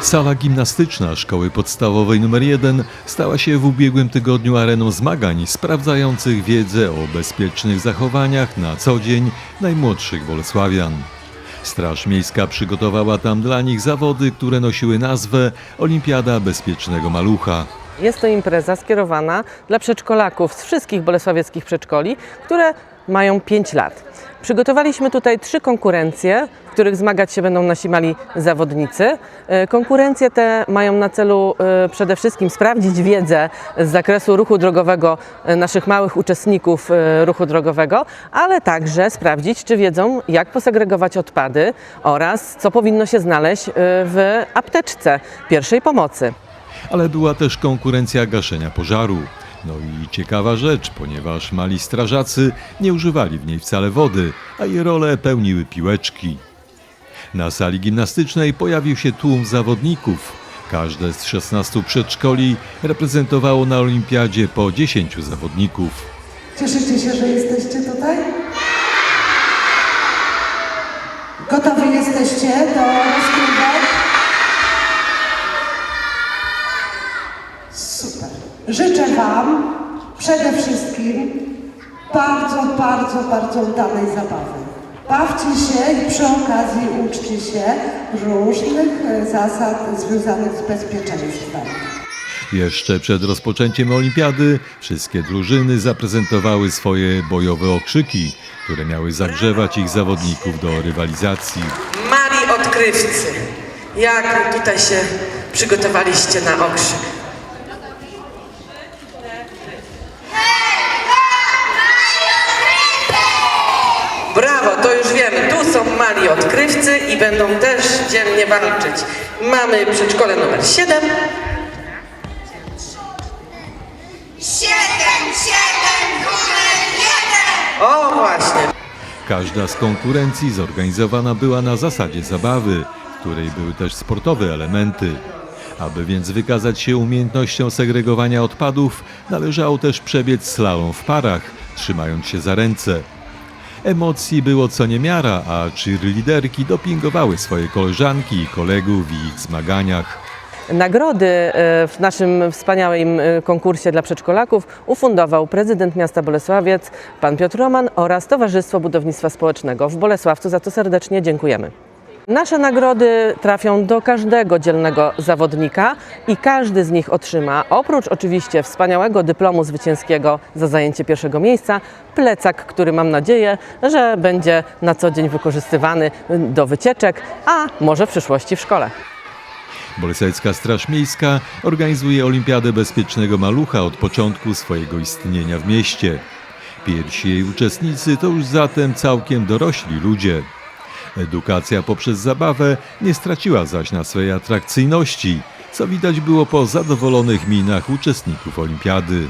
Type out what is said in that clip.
Sala gimnastyczna szkoły podstawowej nr 1 stała się w ubiegłym tygodniu areną zmagań sprawdzających wiedzę o bezpiecznych zachowaniach na co dzień najmłodszych Bolesławian. Straż Miejska przygotowała tam dla nich zawody, które nosiły nazwę Olimpiada Bezpiecznego Malucha. Jest to impreza skierowana dla przedszkolaków z wszystkich bolesławieckich przedszkoli, które mają 5 lat. Przygotowaliśmy tutaj trzy konkurencje, w których zmagać się będą nasi mali zawodnicy. E, Konkurencje te mają na celu e, przede wszystkim sprawdzić wiedzę z zakresu ruchu drogowego e, naszych małych uczestników ruchu drogowego, ale także sprawdzić, czy wiedzą, jak posegregować odpady oraz co powinno się znaleźć w apteczce pierwszej pomocy. Ale była też konkurencja gaszenia pożaru. No i ciekawa rzecz, ponieważ mali strażacy nie używali w niej wcale wody, a jej rolę pełniły piłeczki. Na sali gimnastycznej pojawił się tłum zawodników. Każde z 16 przedszkoli reprezentowało na olimpiadzie po 10 zawodników. Cieszycie się, że jesteście tutaj? Gotowi jesteście do Życzę Wam przede wszystkim bardzo, bardzo, bardzo udanej zabawy. Bawcie się i przy okazji uczcie się różnych e, zasad związanych z bezpieczeństwem. Jeszcze przed rozpoczęciem olimpiady wszystkie drużyny zaprezentowały swoje bojowe okrzyki, które miały zagrzewać ich zawodników do rywalizacji. Mali odkrywcy, jak tutaj się przygotowaliście na okrzyk? Brawo, to już wiemy. Tu są mali odkrywcy i będą też dzielnie walczyć. Mamy przedszkole numer 7. Siedem, siedem, numer jeden! O właśnie. Każda z konkurencji zorganizowana była na zasadzie zabawy, w której były też sportowe elementy. Aby więc wykazać się umiejętnością segregowania odpadów, należało też przebiec slalom w parach, trzymając się za ręce. Emocji było co niemiara, a cheerleaderki dopingowały swoje koleżanki i kolegów w ich zmaganiach. Nagrody e, w naszym wspaniałym e, konkursie dla przedszkolaków ufundował prezydent miasta Bolesławiec, pan Piotr Roman oraz Towarzystwo Budownictwa Społecznego w Bolesławcu. Za to serdecznie dziękujemy. Nasze nagrody trafią do każdego dzielnego zawodnika i każdy z nich otrzyma, oprócz oczywiście wspaniałego dyplomu zwycięskiego za zajęcie pierwszego miejsca, plecak, który mam nadzieję, że będzie na co dzień wykorzystywany do wycieczek, a może w przyszłości w szkole. Bolesławicka Straż Miejska organizuje Olimpiadę Bezpiecznego Malucha od początku swojego istnienia w mieście. Pierwsi jej uczestnicy to już zatem całkiem dorośli ludzie. Edukacja poprzez zabawę nie straciła zaś na swej atrakcyjności, co widać było po zadowolonych minach uczestników Olimpiady.